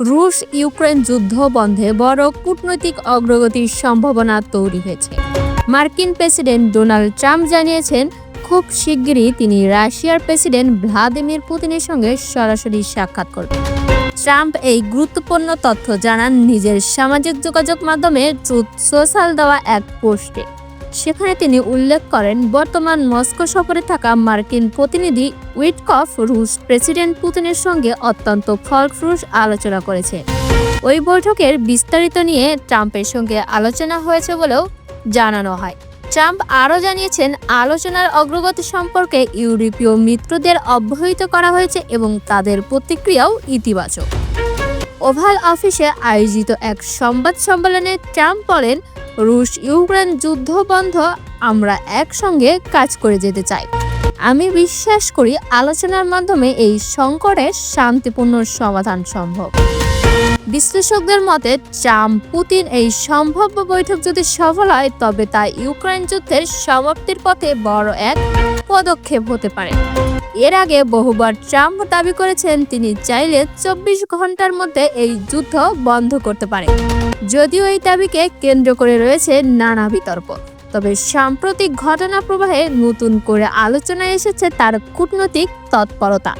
রুশ ইউক্রেন যুদ্ধ বন্ধে বড় কূটনৈতিক অগ্রগতির সম্ভাবনা তৈরি হয়েছে। মার্কিন প্রেসিডেন্ট ডোনাল্ড ট্রাম্প জানিয়েছেন, খুব শিগগিরই তিনি রাশিয়ার প্রেসিডেন্ট ভ্লাদিমির পুতিনের সঙ্গে সরাসরি সাক্ষাৎ করবেন। ট্রাম্প এই গুরুত্বপূর্ণ তথ্য জানান নিজের সামাজিক যোগাযোগ মাধ্যমে ট্রুথ সোশ্যাল দেওয়া এক পোস্টে। সেখানে তিনি উল্লেখ করেন, বর্তমান মস্কো সফরে থাকা মার্কিন প্রতিনিধি উইটকফ রুশ প্রেসিডেন্ট পুতিনের সঙ্গে অত্যন্ত ফলপ্রসূ আলোচনা করেছে। ওই বৈঠকের বিস্তারিত নিয়ে ট্রাম্পের সঙ্গে আলোচনা হয়েছে বলেও জানানো হয়। ট্রাম্প আরও জানিয়েছেন, আলোচনার অগ্রগতি সম্পর্কে ইউরোপীয় মিত্রদের অবহিত করা হয়েছে এবং তাদের প্রতিক্রিয়াও ইতিবাচক। ওভাল অফিসে আয়োজিত এক সংবাদ সম্মেলনে ট্রাম্প বলেন রুশ ইউক্রেন যুদ্ধ বন্ধ আমরা একসঙ্গে কাজ করে যেতে চাই। আমি বিশ্বাস করি আলোচনার মাধ্যমে এই সংকটের শান্তিপূর্ণ সমাধান সম্ভব। বিশ্লেষকদের মতে, ট্রাম্প পুতিন এই সম্ভাব্য বৈঠক যদি সফল হয়, তবে তা ইউক্রেন যুদ্ধের সমাপ্তির পথে বড় এক পদক্ষেপ হতে পারে। এর আগে বহুবার ট্রাম্প দাবি করেছেন, তিনি চাইলে চব্বিশ ঘণ্টার মধ্যে এই যুদ্ধ বন্ধ করতে পারে যদিও এই দাবিকে কেন্দ্র করে রয়েছে নানা বিতর্ক। তবে সাম্প্রতিক ঘটনা প্রবাহে নতুন করে আলোচনায় এসেছে তার কূটনৈতিক তৎপরতা।